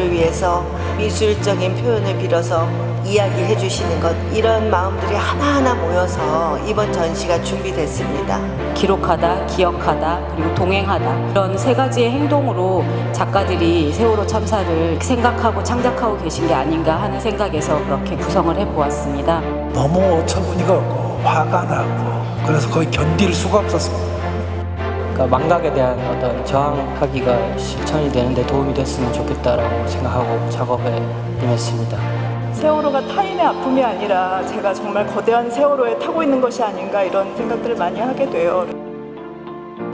영혼들을 위해서 미술적인 표현을 빌어서 이야기해 주시는 것 이런 마음들이 하나하나 모여서 이번 전시가 준비됐습니다. 기록하다, 기억하다, 그리고 동행하다 이런 세 가지의 행동으로 작가들이 세월호 참사를 생각하고 창작하고 계신 게 아닌가 하는 생각에서 그렇게 구성을 해 보았습니다. 너무 어처구니가 없고 화가 나고 그래서 거의 견딜 수가 없었습니다. 그러니까 망각에 대한 어떤 저항하기가 실천이 되는데 도움이 됐으면 좋겠다라고 생각하고 작업에 임했습니다. 세월호가 타인의 아픔이 아니라 제가 정말 거대한 세월호에 타고 있는 것이 아닌가 이런 생각들을 많이 하게 돼요.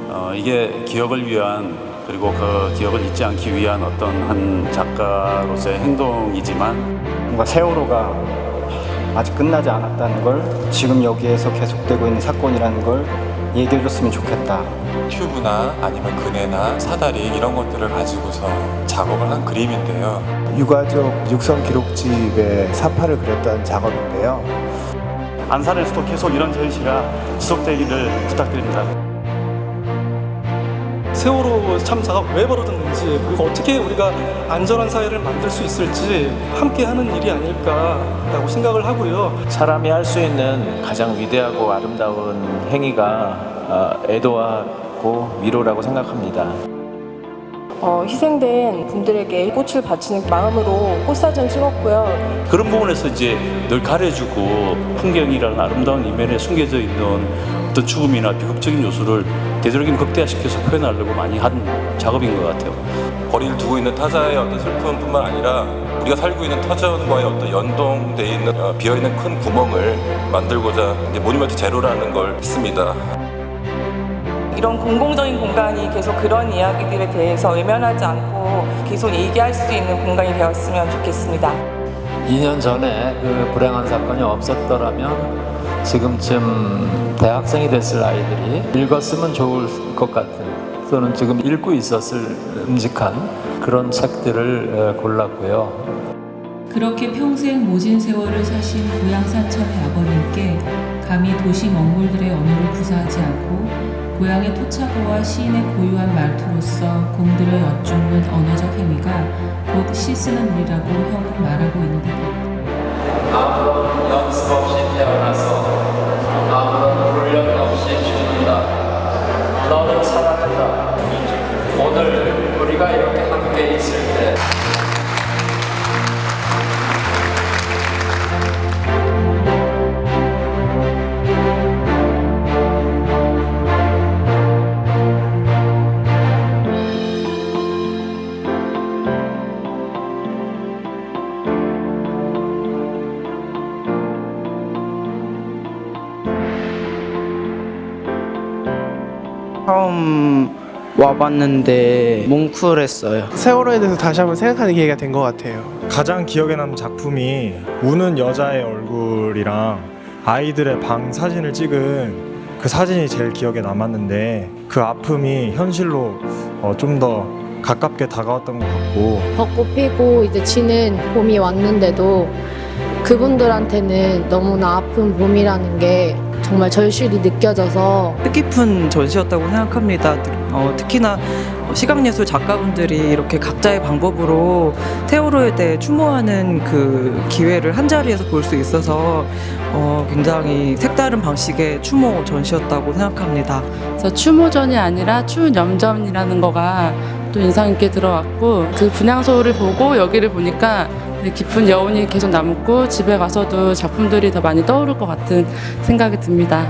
어, 이게 기억을 위한 그리고 그 기억을 잊지 않기 위한 어떤 한 작가로서의 행동이지만 뭔가 세월호가 아직 끝나지 않았다는 걸 지금 여기에서 계속되고 있는 사건이라는 걸 얘기해 줬으면 좋겠다. 튜브나 아니면 그네나 사다리 이런 것들을 가지고서 작업을 한 그림인데요. 유가족 육성 기록집의 사파를 그렸던 작업인데요. 안산에서도 계속 이런 전시가 지속되기를 부탁드립니다. 세월호 참사가 왜 벌어졌는지 그리고 어떻게 우리가 안전한 사회를 만들 수 있을지 함께 하는 일이 아닐까라고 생각을 하고요. 사람이 할 수 있는 가장 위대하고 아름다운 행위가 어, 애도하고 위로라고 생각합니다. 어, 희생된 분들에게 꽃을 바치는 마음으로 꽃사진 찍었고요. 그런 부분에서 이제 늘 가려주고 풍경이라는 아름다운 이면에 숨겨져 있는 어떤 죽음이나 비극적인 요소를 되도록이면 극대화시켜서 표현하려고 많이 한 작업인 것 같아요. 거리를 두고 있는 타자의 어떤 슬픔뿐만 아니라 우리가 살고 있는 터전과의 어떤 연동돼 있는 어, 비어 있는 큰 구멍을 만들고자 이제 모니먼트 제로라는 걸 했습니다. 이런 공공적인 공간이 계속 그런 이야기들에 대해서 외면하지 않고 계속 얘기할 수 있는 공간이 되었으면 좋겠습니다. 2년 전에 그 불행한 사건이 없었더라면 지금쯤 대학생이 됐을 아이들이 읽었으면 좋을 것 같은 또는 지금 읽고 있었을 듬직한 그런 책들을 어, 골랐고요. 그렇게 평생 모진 세월을 사신 고향 산천의 아버님께 감히 도시 먹물들의 언어를 구사하지 않고 고향의 토착어와 시인의 고유한 말투로서 공들여 여쭙는 언어적 행위가 곧 시 쓰는 우리라고 형은 말하고 있는 듯합니다. 아무런 연습 없이 태어나서 처음 와봤는데 뭉클했어요. 세월호에 대해서 다시 한번 생각하는 기회가 된 것 같아요. 가장 기억에 남는 작품이 우는 여자의 얼굴이랑 아이들의 방 사진을 찍은 그 사진이 제일 기억에 남았는데 그 아픔이 현실로 어, 좀더 가깝게 다가왔던 것 같고 벚꽃 피고 이제 지는 봄이 왔는데도 그분들한테는 너무나 아픈 봄이라는 게 정말 절실히 느껴져서 뜻깊은 전시였다고 생각합니다. 어, 특히나 시각예술 작가분들이 이렇게 각자의 방법으로 세월호에 대해 추모하는 그 기회를 한 자리에서 볼 수 있어서 어, 굉장히 색다른 방식의 추모 전시였다고 생각합니다. 그래서 추모전이 아니라 추념전이라는 거가 또 인상 깊게 들어왔고 그 분향소를 보고 여기를 보니까 깊은 여운이 계속 남고 집에 가서도 작품들이 더 많이 떠오를 것 같은 생각이 듭니다.